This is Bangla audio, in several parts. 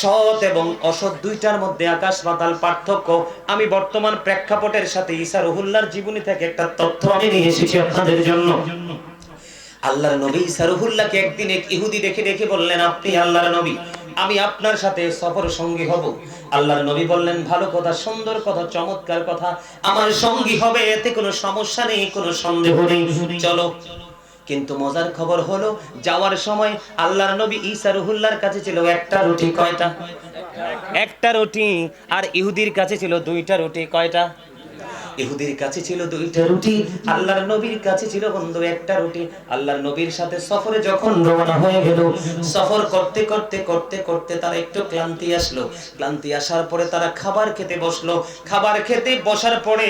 সৎ এবং অসৎ দুইটার মধ্যে আকাশ পাতাল পার্থক্য। আমি বর্তমান প্রেক্ষাপটের সাথে ঈসা রহুল্লার জীবনী থেকে একটা তথ্য আমি নিয়ে এসেছি আপনাদের জন্য। আল্লাহর নবী ঈসা রহুল্লাহকে একদিন এক ইহুদি দেখে দেখে বললেন, আপনি আল্লাহর নবী, আমি আপনার সাথে সফর সঙ্গী হব। আল্লাহর নবী বললেন, ভালো কথা, সুন্দর কথা, চমৎকার কথা, আমার সঙ্গী হবে, এতে কোনো সমস্যা নেই, কোনো সন্দেহ নেই। চলো কিন্তু মজার খবর হলো, যাওয়ার সময় আল্লাহর নবী ঈসা রুহুল্লার কাছে ছিল একটা রুটি কয়টা? একটা রুটি। আর ইহুদির কাছে ছিল দুইটা রুটি কয়টা? ইহুদির কাছে ছিল দুইটা রুটি, আল্লাহর নবীর কাছে ছিল বন্ধু একটা রুটি। আল্লাহর নবীর সাথে সফরে যখন রওনা হয়ে গেল, সফর করতে করতে করতে করতে তার একটু ক্লান্তি আসলো। ক্লান্তি আসার পরে তারা খাবার খেতে বসল। খাবার খেতে বসার পরে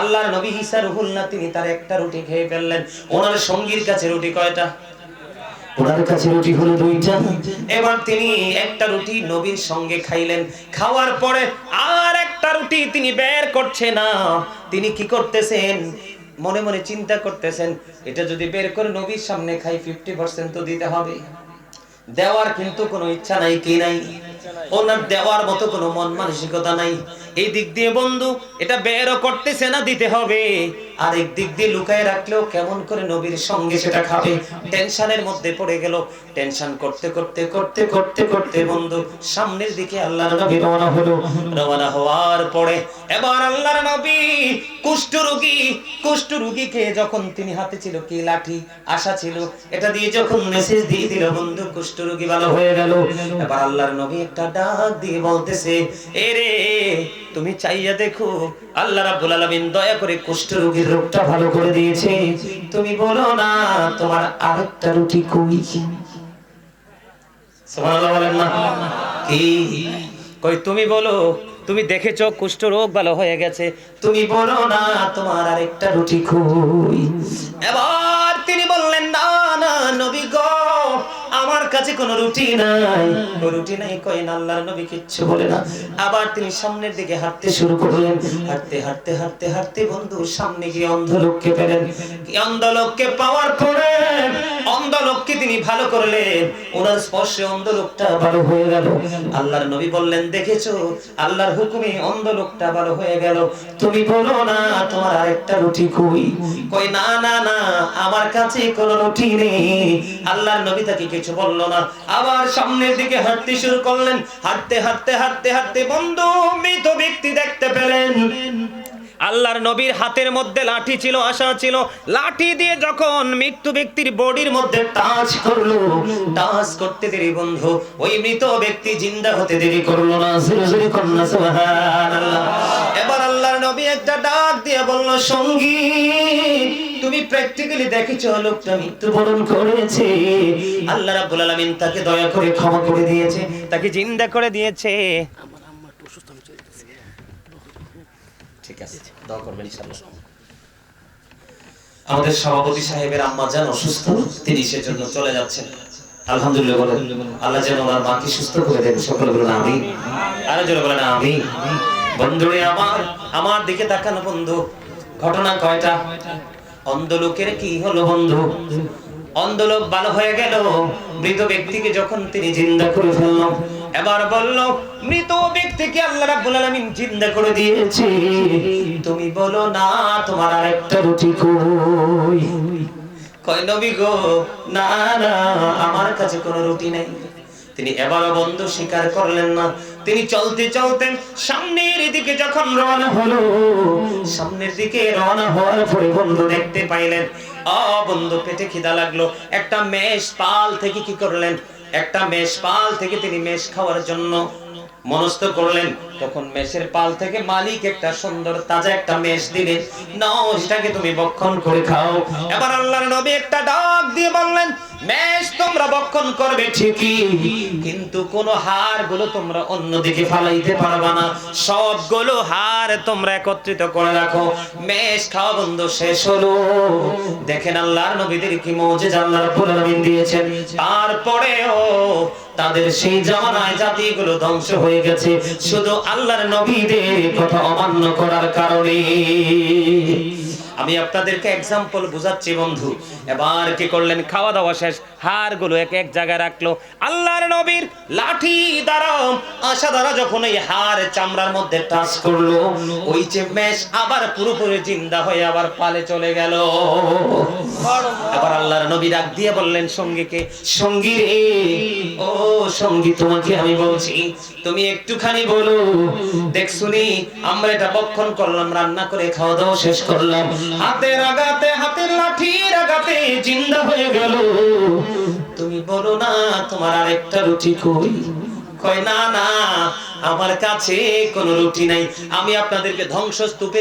আল্লাহর নবী ঈসা রুহুল্লাহ তিনি তার একটা রুটি খেয়ে ফেললেন। ওনার সঙ্গীর কাছে রুটি কয়টা? ওনার কাছে রুটি হলো দুইটা। এবার তিনি একটা রুটি নবীর সঙ্গে খাইলেন। খাওয়ার পরে আর একটা রুটি তিনি বের করছে না। তিনি কি করতেছেন? মনে মনে চিন্তা করতেছেন, এটা যদি বের করে নবীর সামনে খাই ফিফটি পার্সেন্ট তো দিতে হবে। দেওয়ার কিন্তু কোনো ইচ্ছা নাই, কি নাই? ওনার দেওয়ার মতো কোনো মন মানসিকতা নাই। এই দিক দিয়ে বন্ধু, এটা বেরও করতেছে না, দিতে হবে। আর এক দিক দিয়ে লুকায় রাখলেও কেমন করে নবীর সঙ্গে সেটা খাবে? টেনশনের মধ্যে পড়ে গেল। টেনশন করতে করতে করতে করতে করতে বন্ধু, সামনের দিকে আল্লাহর নবী রওনা হলো। রওনা হওয়ার পরে এবার আল্লাহর নবী কুষ্ঠ রোগী, কুষ্ঠ রোগীকে যখন তিনি হাতে ছিল কি লাঠি, আশা ছিল, এটা দিয়ে যখন মেসেজ দিয়ে দিল, বন্ধু, কুষ্ঠ রোগী ভালো হয়ে গেল। এবার আল্লাহর নবী একটা ডাক দিয়ে বলতেছে, এ রে তুমি চাইয়া দেখো, আল্লাহ রাব্বুল আলামিন দয়া করে কুষ্ঠ রোগীর রোগটা ভালো করে দিয়েছে। তুমি বলো না, তোমার আরেকটা রুটি কই? সুবহানাল্লাহ বলেন না। কি? কই, তুমি বলো, তুমি দেখেছ কুষ্ঠ রোগ ভালো হয়ে গেছে? তুমি বলো না, তোমার আরেকটা রুটি কই? এবার কাছে কোনো রুটি নাই। ও রুটি নাই কয় না আল্লাহর নবী কিচ্ছু বলে না। আবার তিনি সামনের দিকে হাঁটতে শুরু করলেন। হাঁটতে হাঁটতে হাঁটতে হাঁটতে বন্ধু সামনে গিয়ে অন্ধ লোককে পেলেন। অন্ধ লোককে পাওয়ার পরে অন্ধ লোককে তিনি ভালো করলেন। ওনার স্পর্শে অন্ধ লোকটা ভালো হয়ে গেল। আল্লাহর নবী বললেন, দেখেছ? আল্লাহর হুকুমে অন্ধ লোকটা ভালো হয়ে গেল। তুমি বলো না, তোমার আরেকটা রুটি কই? কই, না না না, আমার কাছে কোনো রুটি নেই। আল্লাহর নবী তাকে কিছু বলল না। আবার সামনের দিকে হাঁটতে শুরু করলেন। হাঁটতে হাঁটতে হাঁটতে হাঁটতে বন্ধু, মৃত ব্যক্তি দেখতে পেলেন। আল্লাহর নবীর হাতের মধ্যে লাঠি ছিল, আশা ছিল। লাঠি দিয়ে যখন মৃত্যু ব্যক্তির বডির মধ্যে টাচ করল টাচ করতে দেরি বন্ধু, ওই মৃত ব্যক্তি জিন্দা হতে দেরি করল না। জোরে জোরে কন্যা, সুবহানাল্লাহ। এবার আল্লাহর নবী একটা ডাক দিয়ে বলল, সঙ্গী, তুমি প্র্যাকটিক্যালি দেখেছ লোকটা মৃত্যুবরণ করেছে। আল্লাহ রাব্বুল আলামিন তাকে দয়া করে ক্ষমা করে দিয়েছে, তাকে জিন্দা করে দিয়েছে। ঠিক আছে, দোয়া করবেন ইনশাআল্লাহ। আমাদের সভাপতি সাহেবের আম্মা যান অসুস্থ তিনি সেজন্য চলে যাচ্ছেন। আলহামদুলিল্লাহ বলেন, আল্লাহ যেন ওনার মাকে সুস্থ করে দেন। বলেন আমি আরও জোরে বলেন আমি বন্ধুরে আমার আমার দিকে তাকানো বন্ধু, ঘটনা কয়টা? অন্ধ লোকের কি হলো বন্ধু? অন্ধ লোক ভালো হয়ে গেল, মৃত ব্যক্তিকে যখন তিনি জিন্দা করে ফেলল এবার বলল, মৃত ব্যক্তিকে আল্লাহ রাব্বুল আলামিন জিন্দা করে দিয়েছে। তুমি বলো, না, তোমার আরেকটা রুটি কই? কয়, নবী গো, না না, আমার কাছে কোনো রুটি নেই। তিনি এবারও বন্ধু স্বীকার করলেন না। তিনি চলতে চলতে সামনের দিকে যখন রওনা হলো, সামনের দিকে রওনা হওয়ার পরে বন্ধু দেখতে পাইলেন। অ বন্ধু, পেটে খিদা লাগল। একটা মেষ পাল থেকে কি করলেন? একটা মেষ পাল থেকে তিনি মেষ খাওয়ার জন্য মনস্থ করলেন। তখন মেষের পাল থেকে মালিক একটা সুন্দর তাজা একটা মেষ দিলেন নাও, সেটাকে তুমি বক্ষণ করে খাও। এবার আল্লাহর নবী একটা ডাক দিয়ে বললেন তোমরা বক্ষণ করবে ঠিকই, কিন্তু কোন হারগুলো তোমরা ফালাইতে না। সবগুলো হার তোমরা একত্রিত করে রাখো। খাওয়া বন্ধ শেষ হলো। দেখেন আল্লাহর নবীদের কি মৌজেজ আল্লাহ রাব্বুল আলামিন দিয়েছেন। তারপরেও তাদের সেই জামানায় জাতিগুলো ধ্বংস হয়ে গেছে। শুধু আল্লাহর নবীদের কথা অমান্য করার কারণে। আমি আপনাদেরকে এক্সাম্পল বুঝাচ্ছি, বন্ধু। এবার কি করলেন? খাওয়া দাওয়া শেষ। হাড়গুলো এক এক জায়গায় রাখল। আল্লাহর নবীর লাঠি দ্বারা আশা দ্বারা যখন এই হাড় চামড়ার মধ্যে টাচ করল, ওই যে মেষ আবার পুরোপুরি জিন্দা হয়ে আবার পালে চলে গেল। আবার আল্লাহর নবী ডাক দিয়ে বললেন, সঙ্গীকে, সঙ্গী রে, ও সঙ্গী, তোমাকে আমি বলছি, তুমি একটুখানি বলো। দেখছুনি আমরা এটা বক্ষণ করলাম, রান্না করে খাওয়া দাওয়া শেষ করলাম। হাতের আগাতে হাতের লাঠির আগাতে জিন্দা হয়ে গেল। তুমি বলো না, তোমার আরেকটা রুটি কই? কয়, না না, আমার কাছে কোনো রুটি নাই। আমি আপনাদেরকে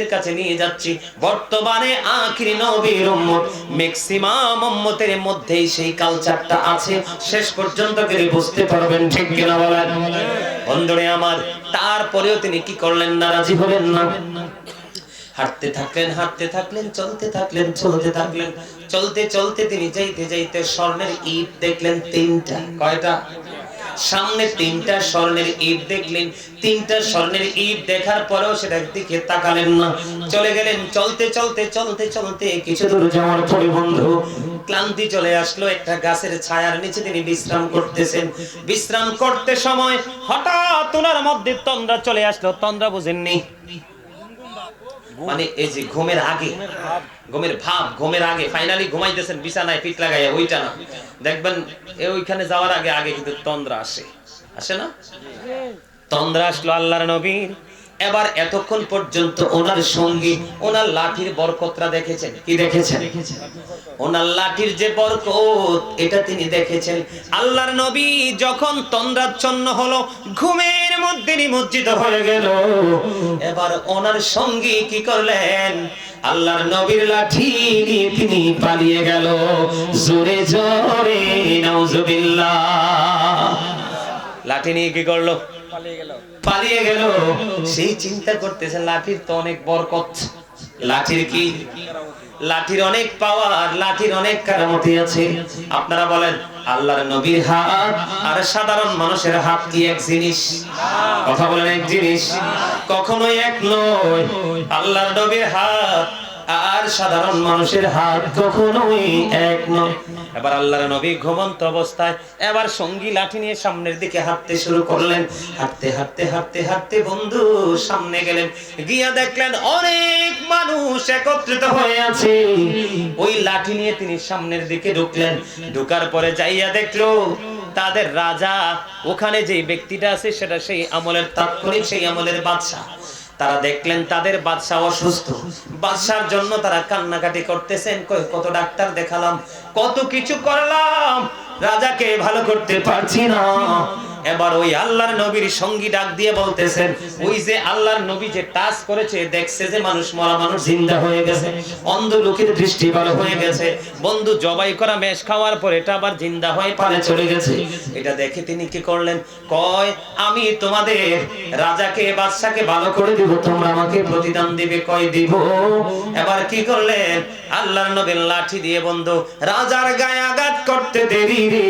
কাছে নিয়ে যাচ্ছি। বর্তমানে আখিরি নবীর উম্মত ম্যাক্সিমাম উম্মতের মধ্যেই সেই কালচারটা আছে। শেষ পর্যন্ত গেলে বুঝতে পারবেন ঠিক কিনা বলেন। বন্ধুরে আমার, তারপরেও তিনি কি করলেন না রাজি হলেন না? হাঁটতে থাকলেন হাঁটতে থাকলেন, চলতে থাকলেন চলতে থাকলেন। চলতে চলতে তিনি যাইতে যাইতে স্বর্ণের ইট দেখলেন তিনটা। কয়টা? সামনে তিনটা স্বর্ণের ইট দেখলেন। তিনটা স্বর্ণের ইট দেখার পরেও সেটার দিকে তাকালেন না। চলে গেলেন, চলতে চলতে চলতে চলতে কিছু দূর যাওয়ার পরে বন্ধু, ক্লান্তি চলে আসলো একটা গাছের ছায়ার নিচে তিনি বিশ্রাম করতেছেন। বিশ্রাম করতে সময় হঠাৎ ওনার মধ্যে তন্দ্রা চলে আসলো। তন্দ্রা বুঝেননি। মানে এই যে ঘুমের আগে, ঘুমের ভাব, ঘুমের আগে ফাইনালি ঘুমাইতেছেন, বিছানায় পিট লাগাইয়া ওইটা না। দেখবেন ওইখানে যাওয়ার আগে আগে কিন্তু তন্দ্রা আসে। আসে না? তন্দ্রা আসলো আল্লাহর নবীর এবার এতক্ষণ পর্যন্ত ওনার সঙ্গী, ওনার লাঠির বরকতরা দেখেছেন? কি দেখেছেন? ওনার লাঠির যে বরকত, এটা তিনি দেখেছেন। আল্লাহর নবী যখন তন্দ্রাচ্ছন্ন হলো, ঘুমের মধ্যে নিমজ্জিত হয়ে গেল। এবার ওনার সঙ্গী কি করলেন? আল্লাহর নবীর লাঠি নিয়ে তিনি পালিয়ে গেল। জোরে জোরে, নাউজুবিল্লাহ। লাঠি নিয়ে কি করল? পালিয়ে গেল। সেই চিন্তা করতেছে লাঠির তো অনেক বরকত। লাঠির কি? লাঠির অনেক পাওয়ার লাঠির অনেক কারামতি আছে। আপনারা বলেন, আল্লাহর নবীর হাত আর সাধারণ মানুষের হাত কি এক জিনিস? কথা বলেন এক জিনিস। কখনোই এক নয়। আল্লাহর নবীর হাত আর সাধারণ মানুষের হাত কখনোই এক নয়। এবার আল্লাহর নবী ঘুমন্ত অবস্থায় এবার সঙ্গী লাঠি নিয়ে সামনের দিকে হাঁটতে শুরু করলেন। হাঁটতে হাঁটতে হাঁটতে হাঁটতে বন্ধু সামনে গেলেন। গিয়া দেখলেন অনেক মানুষ একত্রিত হয়ে আছে। ওই লাঠি নিয়ে তিনি সামনের দিকে ঢুকলেন। ঢুকার পরে যাইয়া দেখল তাদের রাজা, ওখানে যে ব্যক্তিটা আছে সেটা সেই আমলের তাৎক্ষণিক সেই আমলের বাদশা তারা দেখলেন তাদের বাদশাহ অসুস্থ। বাদশার জন্য তারা কান্নাকাটি করতেছেন। কত ডাক্তার দেখালাম, কত কিছু করলাম। রাজাকে ভালো করতে পারছি না। এবার ওই আল্লাহর নবীর সঙ্গী ডাক দিয়ে বলতেছেন ওই যে আল্লাহর নবী যে টাচ করেছে দেখছে যে মানুষ মরা মানুষ জিন্দা হয়ে গেছে অন্ধ লোকের দৃষ্টি ভালো হয়ে গেছে বন্ধু জবাই করা মেষ খাওয়ার পর এটা আবার জিন্দা হয়ে পালে চলে গেছে। এটা দেখে তিনি কি করলেন? কয় আমি তোমাদের রাজাকে বাদশাকে ভালো করে দিব তোমরা আমাকে প্রতিদান দিবে কয় দিব? এবার কি করলেন? আল্লাহর নবীর লাঠি দিয়ে বন্ধু রাজার গায়ে আঘাত করতে দেরি রে।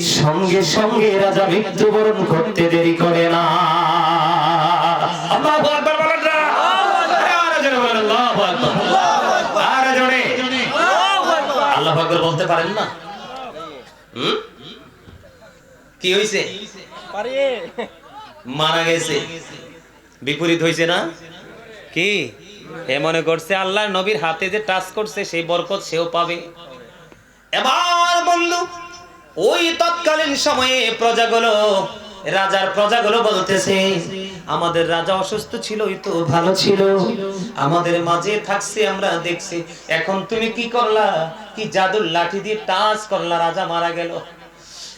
সঙ্গে সঙ্গে রাজা মৃত্যুবরণ করতে দেরি করে না। আল্লাহু বলতে পারেন না? কি হইছে? মারা গেছে। বিপরীত হইছে না? কি? এ মনে করছে আল্লাহ নবীর হাতে যে টাচ করছে সেই বরকত সেও পাবে। এবার বন্ধু ওই তৎকালীন সময়ে প্রজাগুলো, রাজার প্রজাগুলো বলতেছে, আমাদের রাজা অসুস্থ ছিল ওই তো, ভালো ছিল। আমাদের মাঝে থাকছে আমরা, দেখছি। এখন তুমি কি করলা? কি জাদুর লাঠি দিয়ে টাচ করলা, রাজা মারা গেল।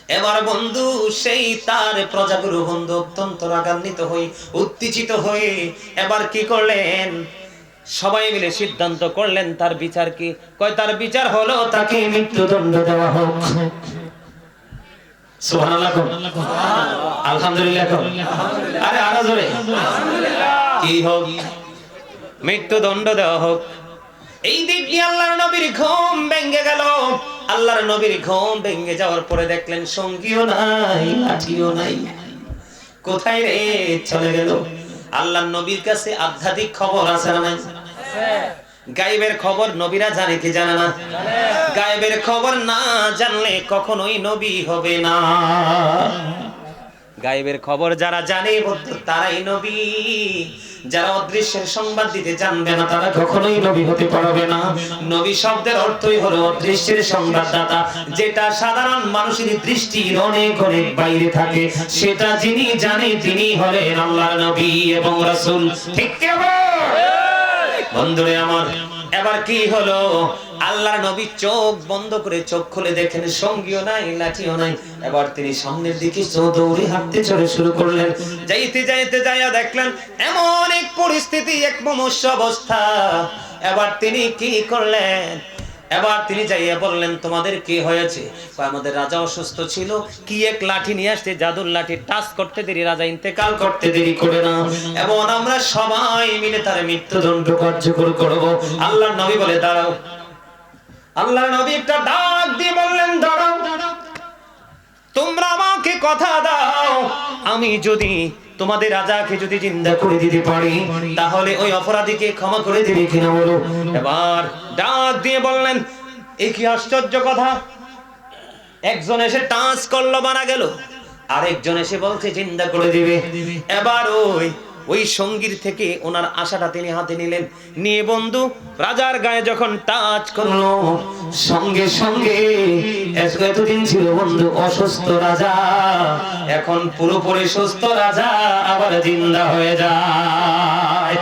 এবার বন্ধু, সেই তার প্রজাগুলো বন্ধু অত্যন্ত রাগান্বিত হয়ে, উত্তেজিত হয়ে এবার কি করলেন? সবাই মিলে সিদ্ধান্ত করলেন, তার বিচার কি? কয়, তার বিচার হলো তাকে মৃত্যুদণ্ড দেওয়া হোক। মৃত্যুদণ্ড দেওয়া হোক। এই দিক আল্লাহর নবীর ঘুম ভেঙে গেল। আল্লাহর নবীর ঘুম ভেঙে যাওয়ার পরে দেখলেন সঙ্গীও নাই, লাঠিও নাই। কোথায় রে? চলে গেল। আল্লাহর নবীর কাছে আধ্যাত্মিক খবর আছে না নাই? গায়েবের খবর নবীরা জানে কি জানে না। গায়েবের খবর না জানলে কখনোই নবী হবে না। গায়েবের খবর যারা জানে তারাই নবী। যারা অদৃশ্যের সংবাদ দিতে জানবে না, তারা কখনোই নবী হতে পারবে না। নবী শব্দের অর্থই হলো অদৃশ্যের সংবাদদাতা। যেটা সাধারণ মানুষের দৃষ্টির অনেক অনেক বাইরে থাকে। সেটা যিনি জানে, তিনি হলেন আল্লাহর নবী এবং রাসূল। ঠিক কি বন্ধুরে আমার, এবার কি হলো? আল্লাহর নবী চোখ বন্ধ করে চোখ খুলে দেখেন সঙ্গীও নাই, লাঠিও নাই। এবার তিনি সামনের দিকে দৌড়ে হাঁটতে চড়ে শুরু করলেন। যাইতে যাইতে যাইয়া দেখলেন, এমন এক পরিস্থিতি, এক মমস্য অবস্থা। এবার তিনি কি করলেন? এবার তিনি যাইয়া বললেন, তোমাদের কি হয়েছে? আমাদের রাজা অসুস্থ ছিল। কি এক লাঠি নিয়ে আসছে, জাদুর লাঠি টাচ করতে দেরি, রাজা ইন্তেকাল করতে দেরি করে না। এবং আমরা সবাই মিলে তার মৃত্যুদণ্ড কার্যকর করব। আল্লাহ নবী বলে, দাঁড়াও। আল্লাহ নবী একটা ডাক দিয়ে বললেন, দাঁড়াও, তোমরা আমাকে কথা দাও। আমি যদি তোমাদের রাজাকে যদি জিন্দা করে দিতে পারি তাহলে ওই অপরাধীকে ক্ষমা করে দিবে কিনা বলো? এবার ডাক দিয়ে বললেন এ কি আশ্চর্য কথা? একজন এসে টাচ করল মারা গেল। আরেকজন এসে বলছে চিন্তা করে দিবে। এবার ওই ওই সঙ্গীর থেকে ওনার আশাটা তিনি হাতে নিলেন। নিয়ে বন্ধু, রাজার গায়ে যখন টাচ করল, সঙ্গে সঙ্গে এতদিন ছিল বন্ধু অসুস্থ রাজা, এখন পুরোপুরি সুস্থ রাজা, আবার জিন্দা হয়ে যায়।